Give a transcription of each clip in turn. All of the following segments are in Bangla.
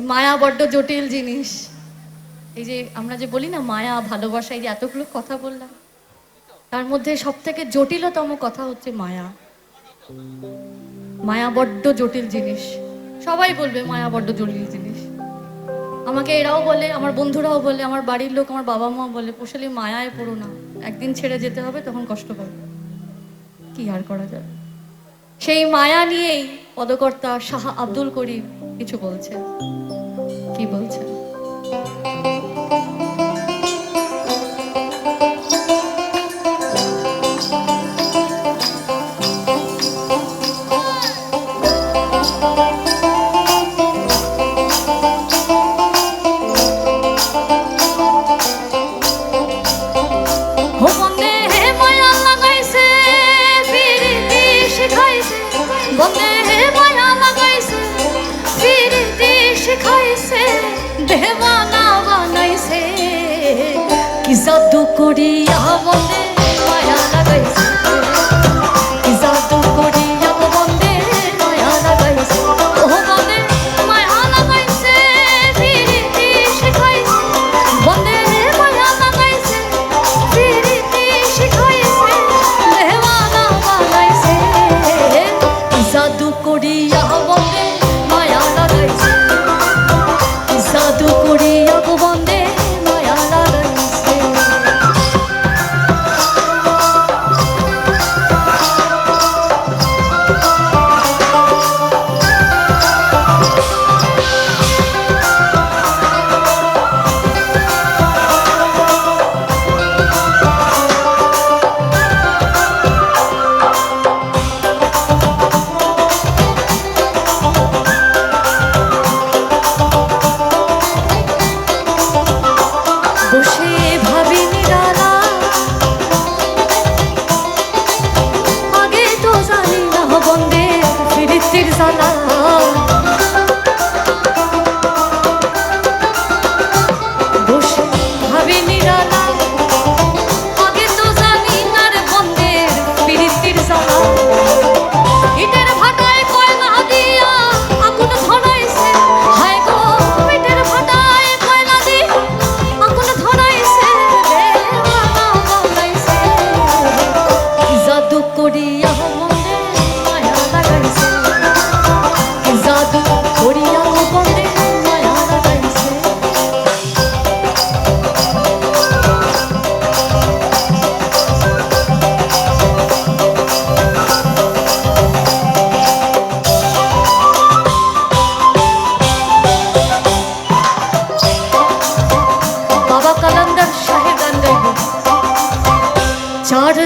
মায়া বড্ড জটিল জিনিস। এই যে আমরা যে বলি না, মায়া, ভালোবাসা, এই যে এতগুলো কথা বললাম, তার মধ্যে সব থেকে জটিলতম কথা হচ্ছে মায়া। মায়া বড্ড জটিল জিনিস। সবাই বলবে মায়া বড্ড জটিল জিনিস। আমাকে এরাও বলে, আমার বন্ধুরাও বলে, আমার বাড়ির লোক, আমার বাবা মা বলে পোষালি মায়ায় পড়ো না। একদিন ছেড়ে যেতে হবে, তখন কষ্ট পাবে। কি আর করা যাবে? সেই মায়া নিয়েই পদকর্তা শাহ আব্দুল করিম কিছু বলছে কি বলছে দেওয়ানা বানাইছে কি জাদু করিয়া বন্দে মায়া লাগাইছে। করিয়া বন্দে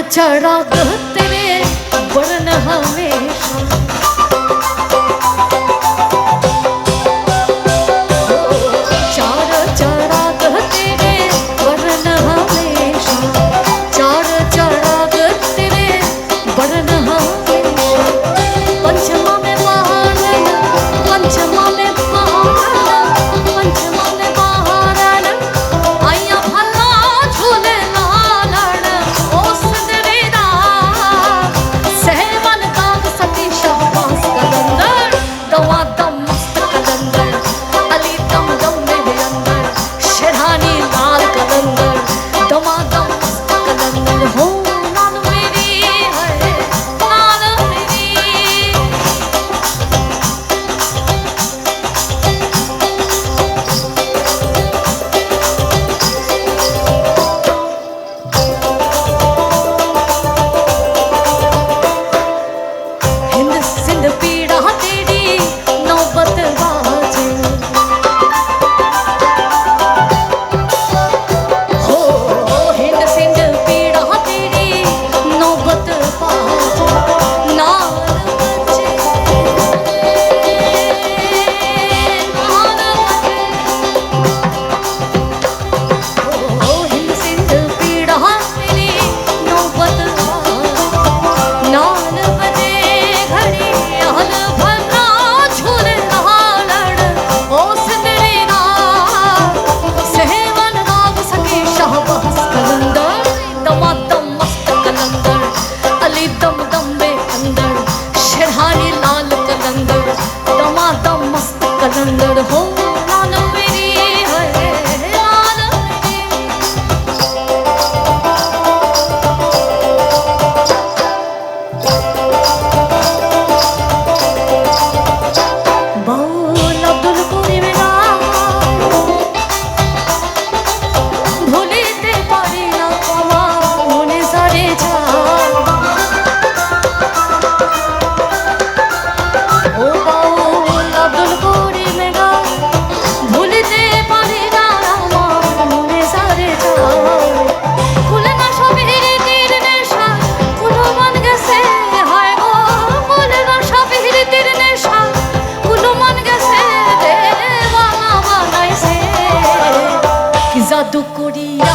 चार चराग तेरे बरन हमेशा করিয়া